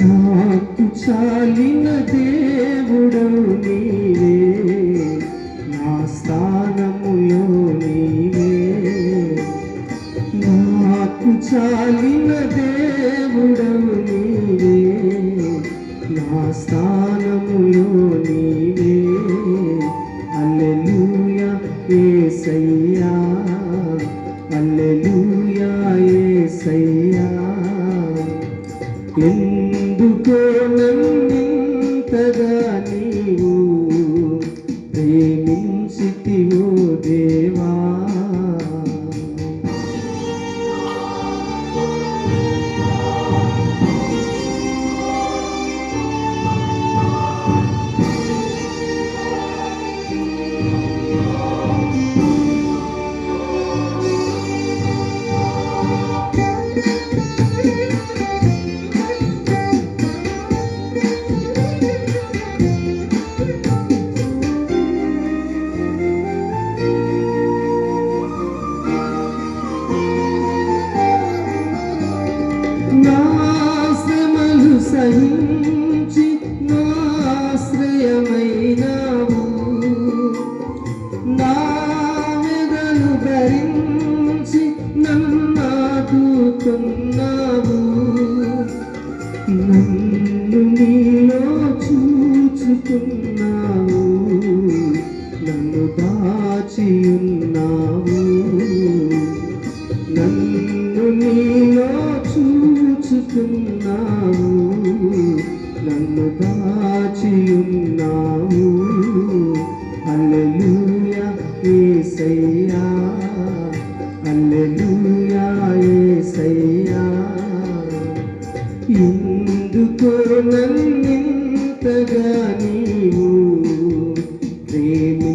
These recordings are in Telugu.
నాకు చాలిన దేవుడు నీవే. నా స్థానములో నీవే. నాకు చాలిన దేవుడు నీవే. నా స్థానములో నీవే. అల్లెలూయ అల్లెలూయా అల్లెలూయ అల్లెలూయా యేసయ్యా ఎందుకో నన్నింతగా నీవు ప్రేమించితివో. సహించి నాశ్రయమైనావు నా వెదలు భరించి నన్నాదుకున్నావు నన్ను నీలో చూచుకున్నావు. నన్ను దాచి చూచుకున్నావు నన్ను దాచియున్నావు. ఉన్నావు ఏసయ్యా యేసయ్యా ఏసయ్యా. ఎందుకో నన్నింతగా నీవు ప్రేమి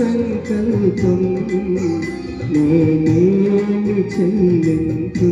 సంకల్పం నేనేమి చెల్లింపు